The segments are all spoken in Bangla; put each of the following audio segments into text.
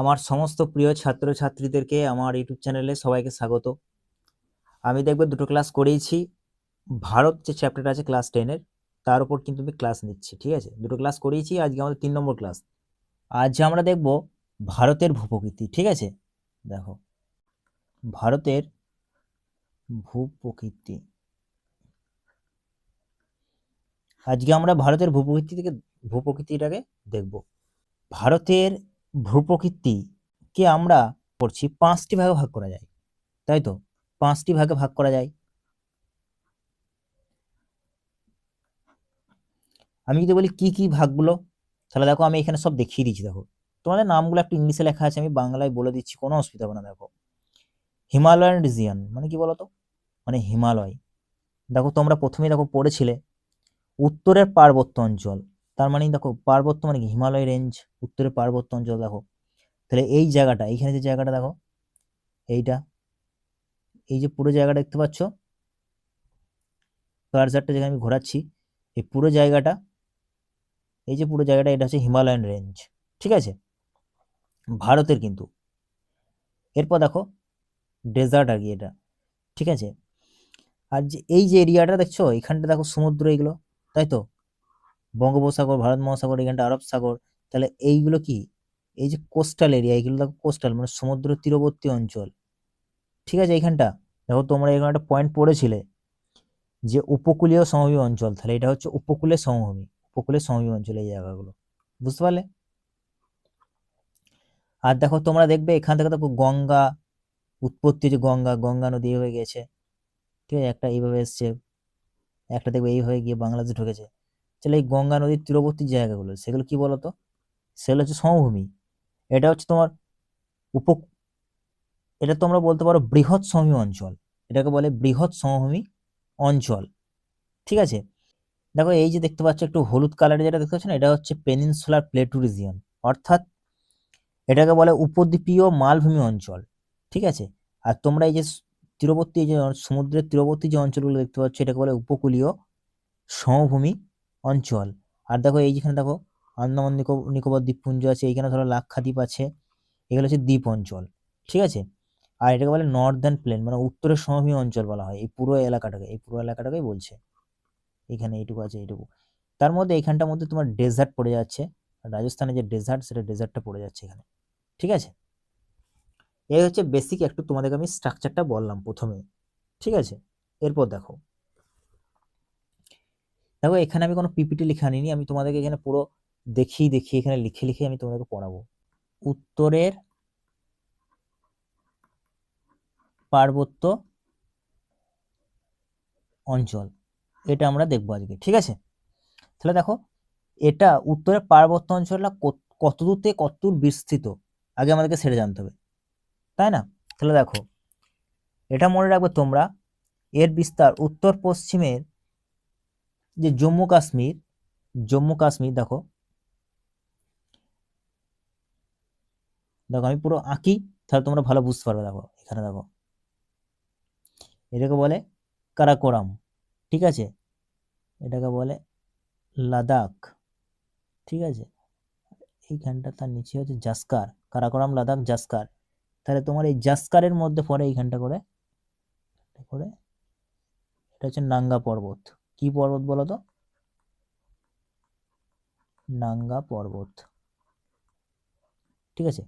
আমার সমস্ত প্রিয় ছাত্রছাত্রীদেরকে আমার ইউটিউব চ্যানেলে সবাইকে স্বাগত। আমি দেখবে দুটো ক্লাস করেইছি। ভারত যে চ্যাপ্টারটা আছে ক্লাস টেনের তার উপর কিন্তু আমি ক্লাস নিচ্ছি, ঠিক আছে? দুটো ক্লাস করেইছি, আজকে আমাদের তিন নম্বর ক্লাস আজ আমরা দেখব ভারতের ভূপ্রকৃতি, ঠিক আছে? দেখো, ভারতের ভূপ্রকৃতি। আজকে আমরা ভারতের ভূপ্রকৃতি থেকে ভূপ্রকৃতিটাকে দেখব। ভারতের ভূপ্রকৃতিকে আমরা করছি পাঁচটি ভাগে ভাগ করা যায়, তাই তো? পাঁচটি ভাগে ভাগ করা যায়। আমি যদি বলি কি কি ভাগগুলো, তাহলে দেখো আমি এখানে সব দেখিয়ে দিচ্ছি, দেখো। তোমাদের নামগুলো একটু ইংলিশে লেখা আছে, আমি বাংলায় বলে দিচ্ছি, কোনো অসুবিধা হবে না, দেখো। হিমালয়ান রিজিয়ান মানে কি বলতো? মানে হিমালয়। দেখো তোমরা প্রথমেই দেখো পড়েছিলে, উত্তরের পার্বত্য অঞ্চল তার মানে দেখো পার্বত্য মানে কি? হিমালয় রেঞ্জ উত্তরের পার্বত্য অঞ্চল দেখো। তাহলে এই জায়গাটা, এইখানে যে জায়গাটা দেখো, এইটা, এই যে পুরো জায়গাটা দেখতে পাচ্ছ কার্সারটা যেখানে আমি ঘোরাচ্ছি, এই পুরো জায়গাটা, এই যে পুরো জায়গাটা, এটা হচ্ছে হিমালয়ান রেঞ্জ ঠিক আছে? ভারতের কিন্তু। এরপর দেখো ডেজার্ট আর কি এটা, ঠিক আছে? আর যে এই যে এরিয়াটা দেখছ, এখানটা দেখো সমুদ্র এগুলো, তাই তো? বঙ্গোপসাগর, ভারত মহাসাগর, এখানটা আরব সাগর, তাহলে এইগুলো কি? এই যে কোস্টাল এরিয়া এগুলো দেখো কোস্টাল মানে সমুদ্র তীরবর্তী অঞ্চল। ঠিক আছে এইখানটা? দেখো তোমরা এখানে একটা পয়েন্ট পড়েছিলে যে উপকূলীয় সমভূমি অঞ্চল, তাহলে এটা হচ্ছে উপকূলের সমভূমি উপকূলের সমভূমি অঞ্চল এই জায়গাগুলো। বুঝতে পারলে? আর দেখো তোমরা দেখবে এখান থেকে দেখো গঙ্গা, উৎপত্তি যে গঙ্গা গঙ্গা নদী হয়ে গেছে। ঠিক আছে, একটা এইভাবে এসছে, একটা দেখবে এইভাবে গিয়ে বাংলাদেশে ঢুকেছে। তাহলে এই গঙ্গা নদীর তীরবর্তী জায়গাগুলো, সেগুলো কি বলতো? সেগুলো হচ্ছে সমভূমি। এটা হচ্ছে তোমার উপ এটা তোমরা বলতে পারো বৃহৎ সমভূমি অঞ্চল। এটাকে বলে বৃহৎ সমভূমি অঞ্চল। ঠিক আছে? দেখো এই যে দেখতে পাচ্ছ একটু হলুদ কালারে যেটা দেখতে পাচ্ছ না, এটা হচ্ছে পেনিনসুলার প্লেটু রিজিয়ন অর্থাৎ এটাকে বলে উপদ্বীপীয় মালভূমি অঞ্চল। ঠিক আছে? আর তোমরা এই যে তীরবর্তী যে সমুদ্রের তীরবর্তী যে অঞ্চলগুলো দেখতে পাচ্ছ, এটাকে বলে উপকূলীয় সমভূমি অঞ্চল। আর দেখো এই যেখানে দেখো আন্দামান নিকো- নিকোবর দ্বীপপুঞ্জ আছে, এইখানে ধরো লাক্ষাদ্বীপ আছে, এগুলো হচ্ছে দ্বীপ অঞ্চল, ঠিক আছে? আর এটাকে বলে নর্দার্ন প্লেন মানে উত্তরের সমভূমি অঞ্চল বলা হয়, এই পুরো এলাকাটাকে, এই পুরো এলাকাটাকেই বলছে। এখানে এইটুকু আছে, এইটুকু। তার মধ্যে এইখানটার মধ্যে তোমার ডেজার্ট পড়ে যাচ্ছে রাজস্থানে যে ডেজার্ট সেটা ডেজার্টটা পড়ে যাচ্ছে এখানে, ঠিক আছে? এই হচ্ছে বেসিক একটু তোমাদেরকে আমি স্ট্রাকচারটা বললাম প্রথমে, ঠিক আছে? এরপর দেখো দেখো, এখানে আমি কোনো পিপিটি লেখা আনিনি, আমি তোমাদেরকে এখানে পুরো দেখিয়ে দেখিয়ে এখানে লিখে লিখে আমি তোমাদেরকে পড়াবো। উত্তরের পার্বত্য অঞ্চল, এটা আমরা দেখব আজকে, ঠিক আছে? তাহলে দেখো, এটা উত্তরের পার্বত্য অঞ্চলটা কত- কত দূর থেকে কত দূর বিস্তৃত, আগে আমাদেরকে সেটা জানতে হবে, তাই না? তাহলে দেখো, এটা মনে রাখবে তোমরা, এর বিস্তার উত্তর পশ্চিমের যে জম্মু কাশ্মীর জম্মু কাশ্মীর দেখো। দেখো আমি পুরো আঁকি, তাহলে তোমরা ভালো বুঝতে পারবে দেখো, এখানে দেখো। এটাকে বলে কারাকোরাম, ঠিক আছে? এটাকে বলে লাদাখ, ঠিক আছে? এইখানটা তার নিচে হচ্ছে জাস্কার, কারাকোরাম, লাদাখ, জাস্কার। তাহলে তোমার এই জাস্কারের মধ্যে পড়ে এইখানটা করে, এটা করে, এটা হচ্ছে নাঙ্গা পর্বত। কি পর্বত বলো তো? নাঙ্গা পর্বত। ঠিক আছে?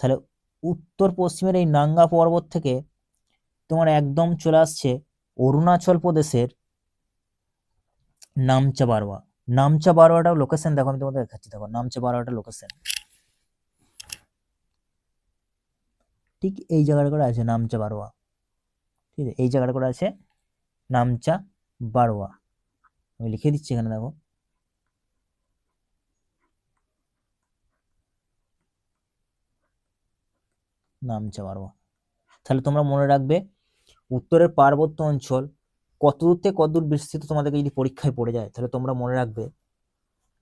তাহলে উত্তর পশ্চিমের এই নাঙ্গা পর্বত থেকে তোমার একদম চলে আসছে অরুণাচল প্রদেশের নামচা বারোয়া নামচা বারোয়াটা লোকেশন দেখো, আমি তোমাদের দেখাচ্ছি। দেখো নামচা বারোয়াটা লোকেশন ঠিক এই জায়গাটা করে আছে নামচা বারোয়া ঠিক আছে? এই জায়গাটা করে আছে নামচা বারোয়া আমি লিখে দিচ্ছি এখানে, দেখো। নামচা বারোয়া তাহলে তোমরা মনে রাখবে, উত্তরের পার্বত্য অঞ্চল কত দূর থেকে কত দূর বিস্তৃত তোমাদেরকে যদি পরীক্ষায় পড়ে যায়, তাহলে তোমরা মনে রাখবে,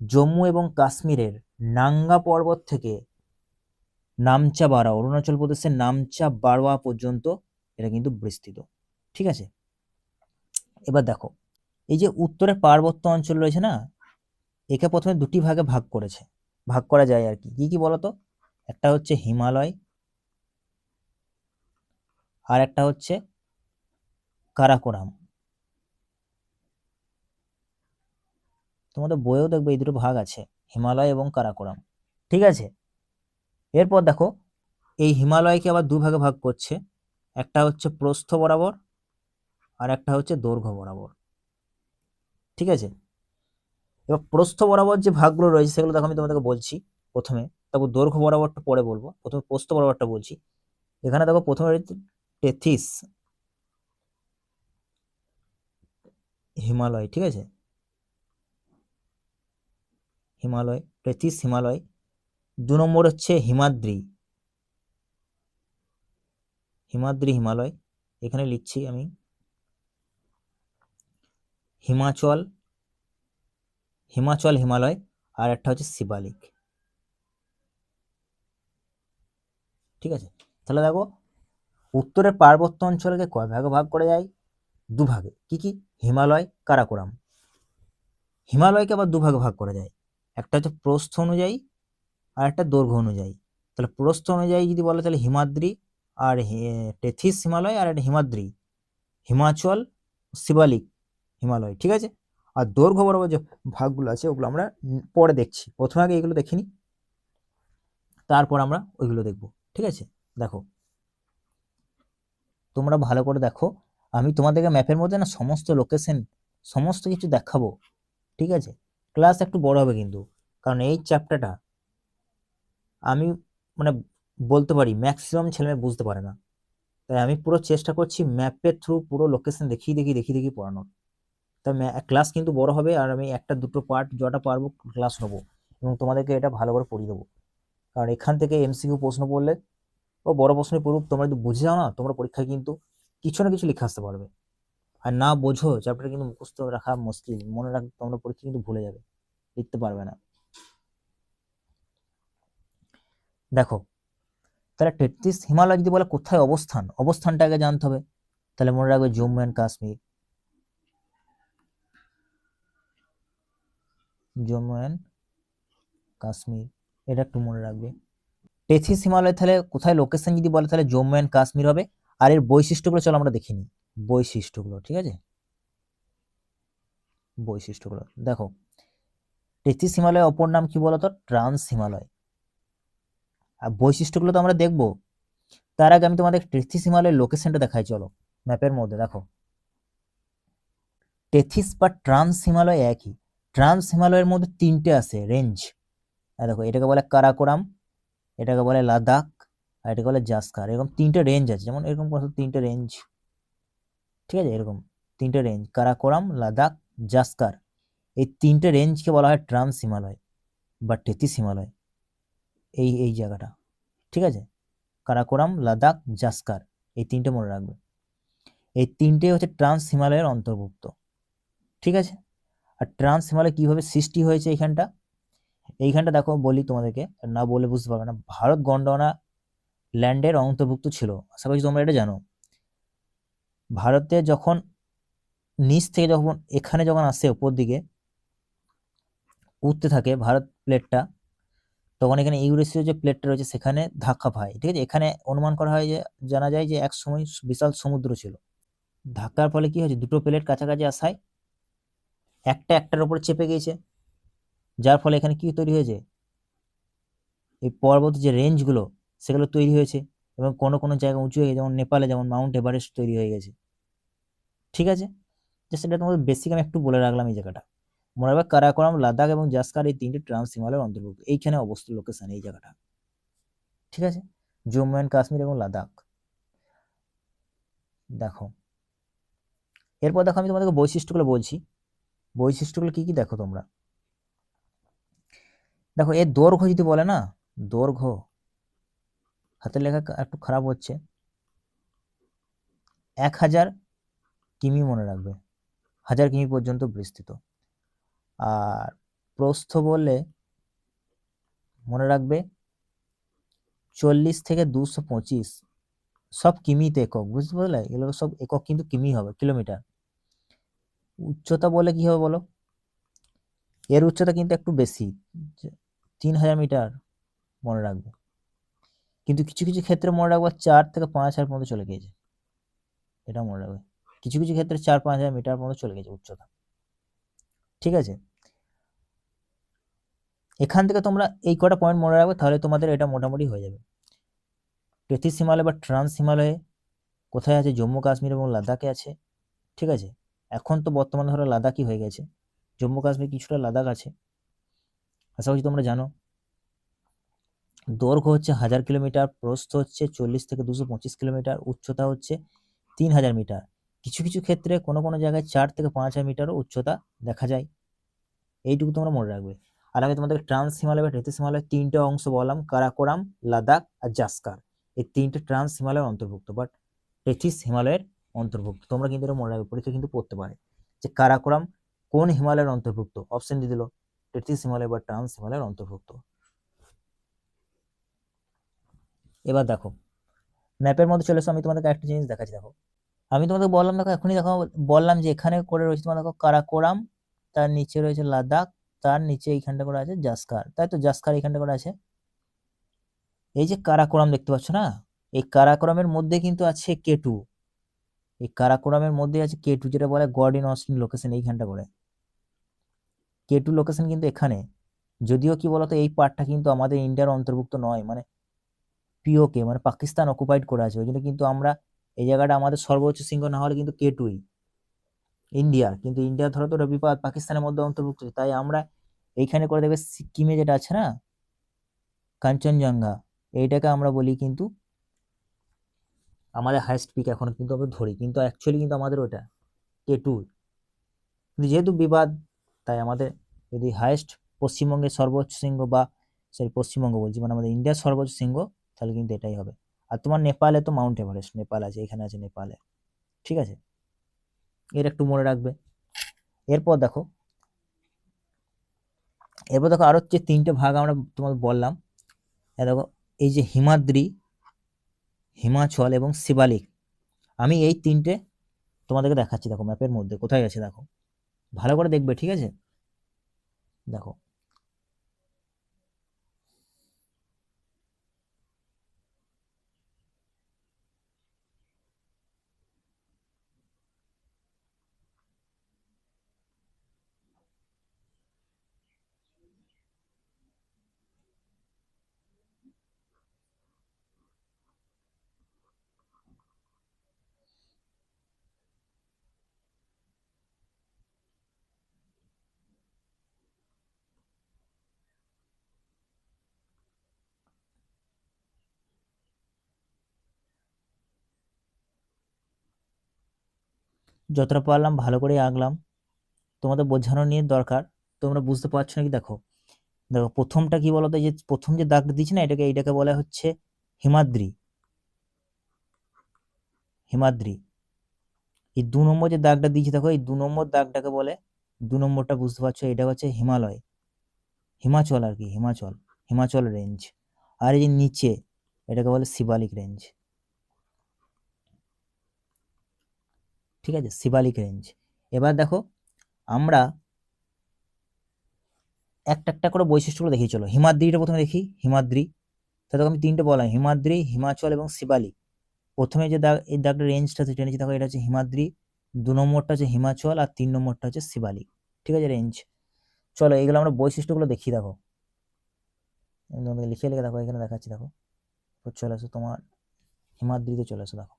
জম্মু এবং কাশ্মীরের নাঙ্গা পর্বত থেকে নামচা বাড়া অরুণাচল প্রদেশের নামচা বারোয়া পর্যন্ত এটা কিন্তু বিস্তৃত। ঠিক আছে? এবার দেখো এই যে উত্তরের পার্বত্য অঞ্চল রয়েছে না, একে প্রথমে দুটি ভাগে ভাগ করেছে। ভাগ করা যায় আর কি। কি কি বলতো? একটা হচ্ছে হিমালয়, আর একটা হচ্ছে কারাকোরাম। তোমাদের বইয়েও দেখবে এই দুটো ভাগ আছে, হিমালয় এবং কারাকোরাম। ঠিক আছে? এরপর দেখো, এই হিমালয়কে আবার দু ভাগে ভাগ করছে। একটা হচ্ছে প্রস্থ বরাবর, আর একটা হচ্ছে দৈর্ঘ্য বরাবর। ঠিক আছে? এবার প্রস্থ বরাবর যে ভাগগুলো রয়েছে সেগুলো দেখো আমি তোমাদেরকে বলছি প্রথমে। তারপর দৈর্ঘ্য বরাবরটা পরে বলব। প্রথমে প্রস্থ বরাবরটা বলছি। এখানে দেখো প্রথমে টেথিস হিমালয়, ঠিক আছে? হিমালয় টেথিস হিমালয়। দু নম্বর হচ্ছে হিমাদ্রি। হিমাদ্রি হিমালয়। এখানে লিখছি আমি। হিমাচল হিমাচল হিমালয় আর একটা হচ্ছে শিবালিক। ঠিক আছে? তাহলে দেখো, উত্তরের পার্বত্য অঞ্চলকে কয় ভাগে ভাগ করা যায়? দু ভাগে। কি কি? হিমালয়, কারাকোরাম। হিমালয়কে আবার দু ভাগে করা যায়। একটা হচ্ছে প্রস্থ অনুযায়ী আর একটা দৈর্ঘ্য অনুযায়ী। তাহলে প্রস্থ অনুযায়ী যদি বলে, তাহলে হিমাদ্রি আর টেথিস হিমালয় আর একটা হিমাদ্রি। হিমাচল, শিবালিক। হিমালয়, ঠিক আছে? আর দৈর্ঘ্য বরাবর যে ভাগগুলো আছে, ওগুলো আমরা পরে দেখছি। প্রথমে আগে এগুলো দেখিনি, তারপর আমরা ওইগুলো দেখব, ঠিক আছে? দেখো, তোমরা ভালো করে দেখো, আমি তোমাদেরকে ম্যাপের মধ্যে না সমস্ত লোকেশন সমস্ত কিছু দেখাবো, ঠিক আছে? ক্লাস একটু বড় হবে কিন্তু, কারণ এই চ্যাপ্টারটা আমি মানে বলতে পারি ম্যাক্সিমাম ছেলেমেয়ে বুঝতে পারে না। তাই আমি পুরো চেষ্টা করছি ম্যাপের থ্রু পুরো লোকেশন দেখিয়ে দেখিয়ে দেখিয়ে দেখিয়ে পড়ানোর। তাই ক্লাস কিন্তু বড় হবে আর আমি একটা দুটো পার্ট যটা পারব ক্লাস নেব। এবং তোমাদেরকে এটা ভালো করে পড়িয়ে দেবো। কারণ এখান থেকে এমসিকিউ প্রশ্ন পড়লে, ও বড় প্রশ্ন পড়ুক, তোমরা যদি বুঝে যাও না, তোমরা পরীক্ষায় কিন্তু কিছু না কিছু লিখে আসতে পারবে। আর না বোঝো চ্যাপ্টার কিন্তু মুখস্থ রাখা মুশকিল। মনে রাখ, তোমরা পরীক্ষা কিন্তু ভুলে যাবে। লিখতে পারবে না। দেখো, তাহলে টেট্রিস হিমালয় যদি বলে কোথায় অবস্থান? অবস্থানটা আগে জানতে হবে। তাহলে মনে রাখবে জম্মু অ্যান্ড কাশ্মীর। জম্মু অ্যান্ড কাশ্মীর, এটা একটু মনে রাখবে। টেথিস হিমালয় তাহলে কোথায় লোকেশন যদি বলে তাহলে জম্মু অ্যান্ড কাশ্মীর হবে। আর এর বৈশিষ্ট্যগুলো চলো আমরা দেখে নিই। বৈশিষ্ট্যগুলো, ঠিক আছে? বৈশিষ্ট্যগুলো, দেখো। টেথিস হিমালয় অপর নাম কি বলতো? ট্রান্স হিমালয়। আর বৈশিষ্ট্যগুলো তো আমরা দেখব। তার আগে আমি তোমাদের টেথিস হিমালয়ের লোকেশনটা দেখাই, চলো। ম্যাপের মধ্যে, দেখো। টেথিস বা ট্রান্স হিমালয় একই। ট্রান্স হিমালয়ের মধ্যে তিনটে আছে রেঞ্জ দেখো, এটাকে বলে কারাকোরাম, এটাকে বলে লাদাখ, আর এটাকে বলে জাসকার। এরকম তিনটে রেঞ্জ আছে, যেমন এরকম তিনটে রেঞ্জ ঠিক আছে? এরকম তিনটে রেঞ্জ কারাকোরাম, লাদাখ, জাসকার। এই তিনটে রেঞ্জকে বলা হয় ট্রান্স হিমালয় বা টেথিস হিমালয়। এই এই জায়গাটা। ঠিক আছে? কারাকোরাম, লাদাখ, জাসকার। এই তিনটে মনে রাখবে। এই তিনটে হচ্ছে ট্রান্স হিমালয়ের অন্তর্ভুক্ত। ঠিক আছে? আর ট্রান্স হিমালয় কীভাবে সৃষ্টি হয়েছে এইখানটা? এইখানটা দেখো বলি তোমাদেরকে, না বলে বুঝতে পারবে না। ভারত গন্ডোয়ানা ল্যান্ডের অন্তর্ভুক্ত ছিল। আশা করছি তোমরা এটা জানো। ভারতে যখন, নিচ থেকে যখন, এখানে যখন আসে উপর দিকে, উঠতে থাকে ভারত প্লেটটা, তখন এখানে ইউরেশীয় যে প্লেটটা রয়েছে সেখানে ধাক্কা পায়। ঠিক আছে? এখানে অনুমান করা হয় যে, জানা যায় যে এক সময় বিশাল সমুদ্র ছিল। ধাক্কার ফলে কি হয়েছে? দুটো প্লেট কাছাকাছি আসায় একটা একটার উপর চেপে গিয়েছে। যার ফলে এখানে কি তৈরি হয়েছে? এই পর্বত যে রেঞ্জগুলো সেগুলো তৈরি হয়েছে এবং কোনো কোনো জায়গা উঁচু হয়ে গেছে যেমন নেপালে যেমন মাউন্ট এভারেস্ট তৈরি হয়ে গেছে। ঠিক আছে? যে সেটা তোমাদের বেসিক আমি একটু বলে রাখলাম এই জায়গাটা। মনে রাখবে কারাকোরাম, লাদাখ এবং জাসকার এই তিনটি ট্রান্স হিমালয়ের অন্তর্ভুক্ত। এইখানে অবস্থিত লোকেশন এই জায়গাটা। ঠিক আছে? জম্মু অ্যান্ড কাশ্মীর এবং লাদাখ। দেখো। এরপর দেখো আমি তোমাদেরকে বৈশিষ্ট্যগুলো বলছি। বৈশিষ্ট্যগুলো কি কি দেখো তোমরা? দেখো, এর দৈর্ঘ্য যদি বলে না, দৈর্ঘ্য হাতের লেখা একটু খারাপ হচ্ছে। এক হাজার কিমি মনে রাখবে, হাজার কিমি পর্যন্ত বিস্তৃত। আর প্রস্থ বললে মনে রাখবে চল্লিশ থেকে দুশো পঁচিশ, সব কিমিতে একক, বুঝতে পারলে? এগুলো সব একক কিন্তু কিমি হবে, কিলোমিটার। উচ্চতা বলে কি হবে বলো? এর উচ্চতা কিন্তু একটু বেশি তিন হাজার মিটার মনে রাখবে। কিন্তু কিছু কিছু ক্ষেত্রে মনে রাখব চার থেকে পাঁচ হাজার পর্যন্ত চলে গিয়েছে। এটা মনে রাখবে। কিছু কিছু ক্ষেত্রে চার পাঁচ হাজার মিটার পর্যন্ত চলে গেছে উচ্চতা। ঠিক আছে? এখান থেকে তোমরা এই কটা পয়েন্ট মনে রাখবে, তাহলে তোমাদের এটা মোটামুটি হয়ে যাবে। টেথিস হিমালয় বা ট্রান্স হিমালয়ে কোথায় আছে? জম্মু কাশ্মীর এবং লাদাখে আছে। ঠিক আছে? এখন তো বর্তমানে ধরো লাদাখই হয়ে গেছে। জম্মু কাশ্মীর কিছুটা লাদাখ আছে। আশা করছি তোমরা জানো। দৈর্ঘ্য হচ্ছে হাজার কিলোমিটার, প্রস্থ হচ্ছে চল্লিশ থেকে দুশো পঁচিশ কিলোমিটার, উচ্চতা হচ্ছে তিন হাজার মিটার। কিছু কিছু ক্ষেত্রে কোনো কোনো জায়গায় চার থেকে পাঁচ হাজার মিটারও উচ্চতা দেখা যায়। এইটুকু তোমরা মনে রাখবে। আর আমি তোমাদের ট্রান্স হিমালয় বা টেথিস হিমালয় তিনটে অংশ বললাম, কারাকোরাম, লাদাখ আর জাস্কার। এই তিনটে ট্রান্স হিমালয়ের অন্তর্ভুক্ত। বাট টেথিস হিমালয়ের অন্তর্ভুক্ত। তোমরা কিন্তু এটা মনে রাখবে, পরীক্ষা কিন্তু পড়তে পারে। যে কারাকোরাম কোন হিমালয়ের অন্তর্ভুক্ত? অপশন দিয়ে দিল টেথিস হিমালয় বা ট্রান্স হিমালয়ের অন্তর্ভুক্ত। এবার দেখো, ম্যাপের মধ্যে চলে আমি তোমাদেরকে একটা জিনিস দেখাচ্ছি, দেখো। আমি তোমাদের বললাম, দেখো, এখনই দেখো, বললাম যে এখানে করে রয়েছে তোমার দেখো, কারাকোরাম, তার নিচে রয়েছে লাদাখ, তার নিচে এইখানটা করে আছে জাস্কার। তাই তো জাস্কার এইখানটা করে আছে? এই যে কারাকোরাম দেখতে পাচ্ছ না? এই কারাকোরামের মধ্যে কিন্তু আছে কেটু এই কারাকোরামের মধ্যে আছে কে টু যেটা বলে গড ইন অস্টিন লোকেশন এইখানটা করে। কে টু লোকেশন কিন্তু এখানে। যদিও কি বলতো এই পার্টটা কিন্তু আমাদের ইন্ডিয়ার অন্তর্ভুক্ত নয় মানে পিওকে মানে পাকিস্তান অকুপাইড করে আছে। ওই জন্য কিন্তু আমরা এই জায়গাটা আমাদের সর্বোচ্চ শৃঙ্গ না হলে কিন্তু কেটুই ইন্ডিয়ার কিন্তু ইন্ডিয়া ধরো তো রবিপাত পাকিস্তানের মধ্যে অন্তর্ভুক্ত। তাই আমরা এইখানে করে দেবে সিকিমে যেটা আছে না, কাঞ্চনজঙ্ঘা, এইটাকে আমরা বলি কিন্তু আমাদের হাইস্ট পিক এখন কিন্তু আমরা ধরি। কিন্তু অ্যাকচুয়ালি কিন্তু আমাদের ওটা কে টু কিন্তু যেহেতু বিবাদ, তাই আমাদের যদি হাইস্ট পশ্চিমবঙ্গের সর্বোচ্চ শৃঙ্গ বা সরি পশ্চিমবঙ্গ বলছি মানে আমাদের ইন্ডিয়ার সর্বোচ্চ শৃঙ্গ, তাহলে কিন্তু এটাই হবে। আর তোমার নেপালে তো মাউন্ট এভারেস্ট নেপাল আছে, এখানে আছে নেপালে। ঠিক আছে? এর একটু মনে রাখবে। এরপর দেখো এরপর দেখো আরও যে তিনটে ভাগ আমরা তোমাদের বললাম। দেখো, এই যে হিমাদ্রি হিমাচল এবং শিবালিক। আমি এই তিনটে তোমাদেরকে দেখাচ্ছি, দেখো ম্যাপের মধ্যে। কোথায় আছে দেখো। ভালো করে দেখবে, ঠিক আছে? দেখো। যতটা পারলাম, ভালো করে আঁকলাম। তোমাদের বোঝানো নিয়ে দরকার। তোমরা বুঝতে পারছ নাকি? দেখো দেখো, প্রথমটা কি বলতো? যে প্রথম যে দাগটা দিচ্ছি না, এটাকে, এইটাকে বলা হচ্ছে হিমাদ্রি। হিমাদ্রি। এই দু নম্বর যে দাগটা দিয়েছি, দেখো, এই দু নম্বর দাগটাকে বলে, দু নম্বরটা বুঝতে পারছ, এটা হচ্ছে হিমালয়। হিমাচল আর কি, হিমাচল হিমাচল রেঞ্জ আর এই যে নিচে, এটাকে বলে শিবালিক রেঞ্জ ঠিক আছে? শিবালিক রেঞ্জ এবার দেখো, আমরা একটা একটা করে বৈশিষ্ট্যগুলো দেখিয়ে চলো। হিমাদ্রিটা প্রথমে দেখি, হিমাদ্রি। তাহলে আমি তিনটে বললাম হিমাদ্রি, হিমাচল এবং শিবালিক প্রথমে যে দাগ এই দাগটা রেঞ্জটা আছে টেনেছি দেখো এটা হচ্ছে হিমাদ্রি, দু নম্বরটা হচ্ছে হিমাচল আর তিন নম্বরটা হচ্ছে শিবালিক ঠিক আছে রেঞ্জ চলো, এইগুলো আমরা বৈশিষ্ট্যগুলো দেখি, দেখো। তোমাকে লিখে লিখে দেখো, এখানে দেখাচ্ছি, দেখো। চলে আসো তোমার, হিমাদ্রিতে চলে আসো দেখো।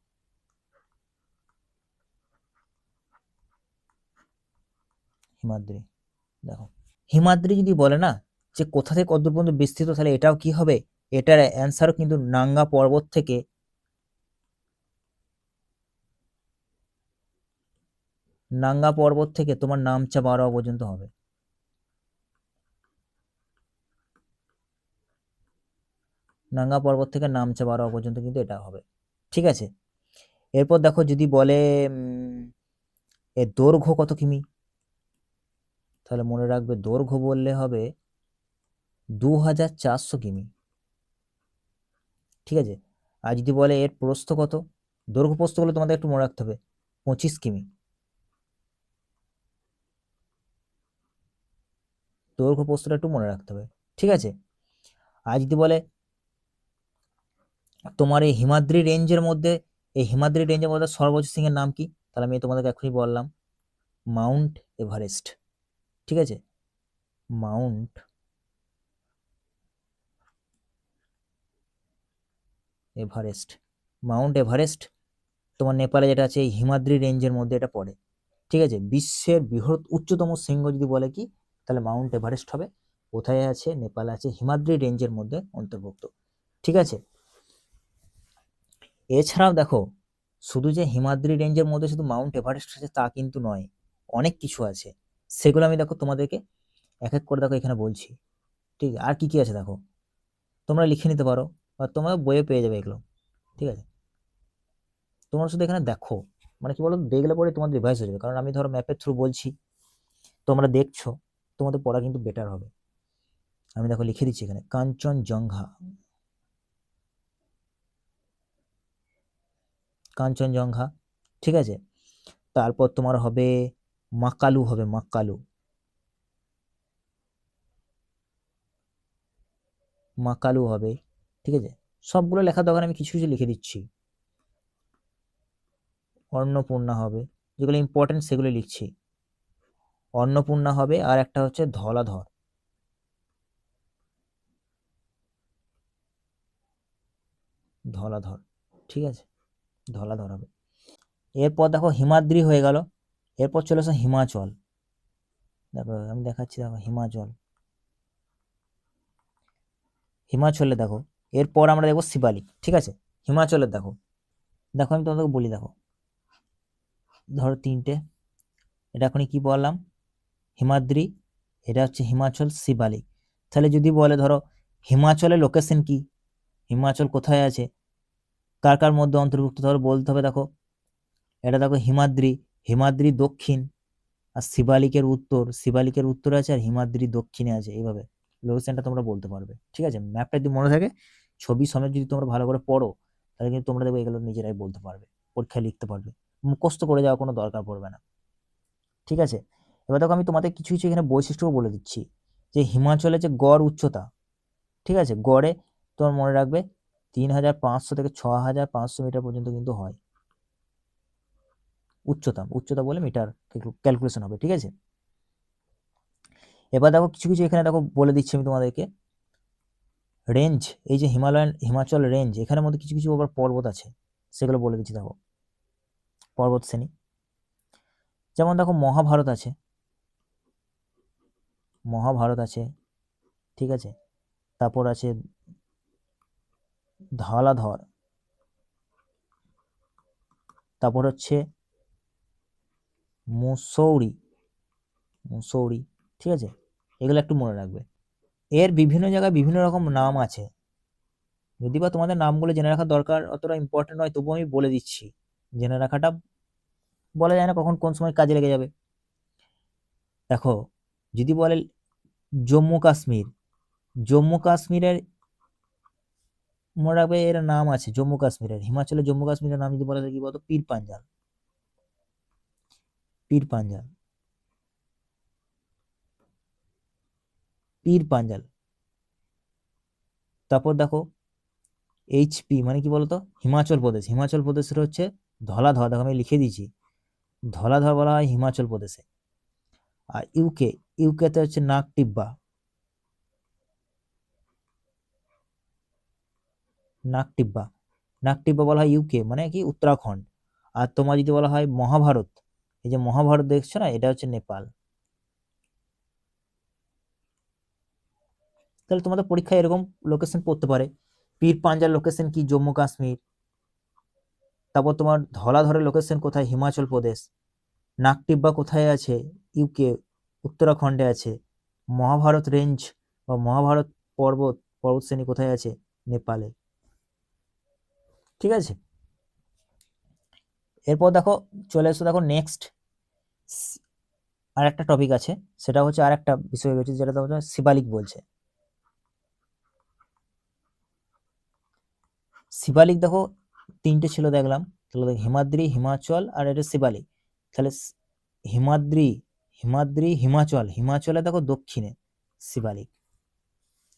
হিমাদ্রি। দেখো। হিমাদ্রি যদি বলে না যে কোথা থেকে কত পর্যন্ত বিস্তৃত, তাহলে এটাও কি হবে? এটার অ্যান্সারও কিন্তু নাঙ্গা পর্বত থেকে নাঙ্গা পর্বত থেকে তোমার নামচা বারোয়া পর্যন্ত হবে। নাঙ্গা পর্বত থেকে নামচা বারোয়া পর্যন্ত কিন্তু এটা হবে। ঠিক আছে? এরপর দেখো যদি বলে এর দৈর্ঘ্য কত কিমি? তাহলে মনে রাখবে দৈর্ঘ্য বললে হবে দু হাজার চারশো কিমি। ঠিক আছে? আর যদি বলে এর প্রস্থ কত? দৈর্ঘ্য প্রস্থ বলে তোমাদের একটু মনে রাখতে হবে, পঁচিশ কিমি। দৈর্ঘ্য প্রস্থটা একটু মনে রাখতে হবে, ঠিক আছে? আর যদি বলে তোমার এই হিমাদ্রি রেঞ্জের মধ্যে, এই হিমাদ্রি রেঞ্জের মধ্যে সর্বোচ্চ সিংহের নাম কি? তাহলে আমি তোমাদেরকে এখনই বললাম মাউন্ট এভারেস্ট ঠিক আছে? মাউন্ট এভারেস্ট মাউন্ট এভারেস্ট তোমার নেপালে যেটা আছে, এই হিমাদ্রি রেঞ্জের মধ্যে এটা পড়ে। ঠিক আছে? বিশ্বের বৃহৎ উচ্চতম শৃঙ্গ যদি বলে কি, তাহলে মাউন্ট এভারেস্ট হবে। কোথায় আছে? নেপালে আছে, হিমাদ্রি রেঞ্জের মধ্যে অন্তর্ভুক্ত। ঠিক আছে? এছাড়াও দেখো, শুধু যে হিমাদ্রি রেঞ্জের মধ্যে শুধু মাউন্ট এভারেস্ট আছে তা কিন্তু নয়, অনেক কিছু আছে। সেগুলো আমি দেখো তোমাদেরকে এক এক করে দেখো এখানে বলছি। ঠিক, আর কি কি আছে দেখো? তোমরা লিখে নিতে পারো বা তোমরা বইয়ে পেয়ে যাবে এগুলো। ঠিক আছে? তোমরা শুধু এখানে দেখো। মানে কি বলো দেখলে পরে তোমাদের রিভাইস হয়ে যাবে। কারণ আমি ধরো ম্যাপের থ্রু বলছি। তোমরা দেখছ, তোমাদের পড়া কিন্তু বেটার হবে। আমি দেখো লিখে দিচ্ছি এখানে, কাঞ্চনজঙ্ঘা। কাঞ্চনজঙ্ঘা। ঠিক আছে? তারপর তোমার হবে মাকালু হবে মাকালু মাকালু হবে, ঠিক আছে? সবগুলো লেখার দরকার আমি কিছু কিছু লিখে দিচ্ছি। অন্নপূর্ণা হবে, যেগুলো ইম্পর্টেন্ট সেগুলো লিখছি। অন্নপূর্ণা হবে আর একটা হচ্ছে ধলাধর। ধলাধর, ঠিক আছে? ধলাধর হবে। এরপর দেখো হিমাদ্রি হয়ে গেল। এরপর চলে আসো হিমাচল। দেখো, আমি দেখাচ্ছি, দেখো, হিমাচল। হিমাচলে দেখো, এরপর আমরা দেখব শিবালিক ঠিক আছে? হিমাচলের দেখো। দেখো, আমি তোমাদেরকে বলি, দেখো। ধরো তিনটে। এটা এখনই কি বললাম? হিমাদ্রি, এটা হচ্ছে হিমাচল শিবালিক তাহলে যদি বলে, ধরো, হিমাচলের লোকেশন কি? হিমাচল কোথায় আছে? কার কার মধ্যে অন্তর্ভুক্ত? ধরো, বলতে হবে, দেখো। এটা দেখো হিমাদ্রি হিমাদ্রি দক্ষিণ আর শিবালিকের উত্তর, শিবালিকের উত্তরে আছে আর হিমাদ্রি দক্ষিণে আছে, এইভাবে লোকেশনটা তোমরা বলতে পারবে, ঠিক আছে? ম্যাপটা যদি মনে থাকে, ছবি সমেত যদি তোমরা ভালো করে পড়ো, তাহলে কিন্তু তোমরা দেখবে এগুলো নিজেরাই বলতে পারবে, পরীক্ষায় লিখতে পারবে, মুখস্থ করে যাওয়ার কোনো দরকার পড়বে না, ঠিক আছে? এবার দেখো আমি তোমাদের কিছু কিছু এখানে বৈশিষ্ট্যও বলে দিচ্ছি, যে হিমাচলে যে গড় উচ্চতা, ঠিক আছে? গড়ে তোমার মনে রাখবে তিন হাজার পাঁচশো থেকে ছ হাজার পাঁচশো মিটার পর্যন্ত কিন্তু হয় উচ্চতা উচ্চতা বলে মিটার ক্যালকুলেশন হবে, ঠিক আছে? এবার দেখো কিছু কিছু এখানে দেখো বলে দিচ্ছি আমি তোমাদেরকে। রেঞ্জ এই যে হিমালয়ান, হিমাচল রেঞ্জ এখানের মধ্যে কিছু কিছু আবার পর্বত আছে, সেগুলো বলে দিচ্ছি দেখো। পর্বত শ্রেণি। যেমন দেখো মহাভারত আছে। মহাভারত আছে, ঠিক আছে? তারপর আছে ধলাধর। তারপর হচ্ছে মুসৌরি মুসৌরি, ঠিক আছে? এগুলো একটু মনে রাখবে। এর বিভিন্ন জায়গায় বিভিন্ন রকম নাম আছে। যদি বা তোমাদের নামগুলো জেনে রাখার দরকার অতটা ইম্পর্টেন্ট নয়, তবুও আমি বলে দিচ্ছি। জেনে রাখাটা বলা যায় না কখন কোন সময় কাজে লেগে যাবে। দেখো, যদি বলে জম্মু কাশ্মীর, জম্মু কাশ্মীরের মনে রাখবে এর নাম আছে, জম্মু কাশ্মীরের। হিমাচলের জম্মু কাশ্মীরের নাম যদি বলা যায় কি বলতো? পীর পাঞ্জাল। পীর পাঞ্জাল। পীর পাঞ্জাল। তারপর দেখো এইচপি মানে কি বলতো? হিমাচল প্রদেশ। হিমাচল প্রদেশের হচ্ছে ধলাধর দেখো আমি লিখে দিয়েছি। ধলাধর বলা হয় হিমাচল প্রদেশে। আর ইউকে ইউকেতে হচ্ছে নাক টিব্বা। নাক টিব্বা। নাক টিব্বা বলা হয় ইউকে মানে কি? উত্তরাখণ্ড। আর তোমার যদি বলা হয় মহাভারত। এই যে মহাভারত দেখছ না, এটা হচ্ছে নেপাল। তাহলে তোমাদের পরীক্ষায় এরকম লোকেশন পড়তে পারে। পীর পাঞ্জার লোকেশন কি? জম্মু কাশ্মীর। তারপর তোমার ধলাধরের লোকেশন কোথায়? হিমাচল প্রদেশ। নাগটিব্বা কোথায় আছে? ইউকে উত্তরাখণ্ডে আছে। মহাভারত রেঞ্জ বা মহাভারত পর্বত পর্বত শ্রেণি কোথায় আছে? নেপালে। ঠিক আছে? এরপর দেখো চলে এসো দেখো নেক্সট আর একটা টপিক আছে, সেটা হচ্ছে আর একটা বিষয় রয়েছে যেটা হচ্ছে শিবালিক বলছে। শিবালিক দেখো তিনটে ছিল দেখলাম, তাহলে হিমাদ্রি, হিমাচল আর এটা শিবালিক। তাহলে হিমাদ্রি হিমাদ্রি, হিমাচল, হিমাচলে দেখো দক্ষিণে শিবালিক,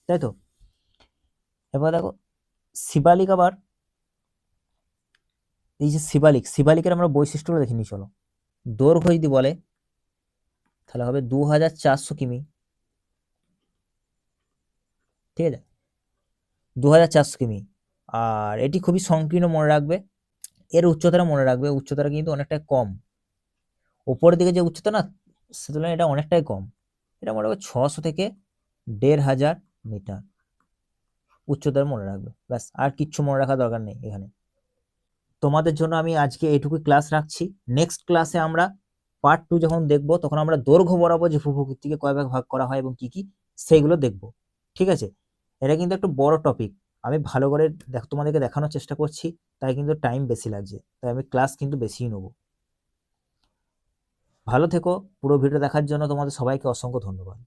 তাই তো? এবার দেখো শিবালিক আবার এই যে শিবালিক, শিবালিকের আমরা বৈশিষ্ট্যগুলো দেখে নিই, চলো। দৈর্ঘ্য যদি বলে, তাহলে হবে দু হাজার চারশো কিমি। ঠিক আছে? দু হাজার চারশো কিমি। আর এটি খুবই সংকীর্ণ মনে রাখবে। এর উচ্চতাটা মনে রাখবে। উচ্চতাটা কিন্তু অনেকটাই কম। ওপরের দিকে যে উচ্চতা না, সে তুলনায় এটা অনেকটাই কম। এটা মনে রাখবে ছশো থেকে দেড় হাজার মিটার। উচ্চতার মনে রাখবে। ব্যাস, আর কিচ্ছু মনে রাখার দরকার নেই এখানে। তোমাদের জন্য আমি আজকে এইটুকু ক্লাস রাখছি। নেক্সট ক্লাসে আমরা পার্ট টু যখন দেখব, তখন আমরা দৈর্ঘ্য বরাবর যে ভূপ্রকৃতিকে কয় ভাগ ভাগ করা হয় এবং কি কি, সেইগুলো দেখব। ঠিক আছে? এটা কিন্তু একটু বড় টপিক আমি ভালো করে দেখ তোমাদেরকে দেখানোর চেষ্টা করছি, তাই কিন্তু টাইম বেশি লাগছে। তাই আমি ক্লাস কিন্তু বেশিই নেব। ভালো থেকো। পুরো ভিডিও দেখার জন্য তোমাদের সবাইকে অসংখ্য ধন্যবাদ।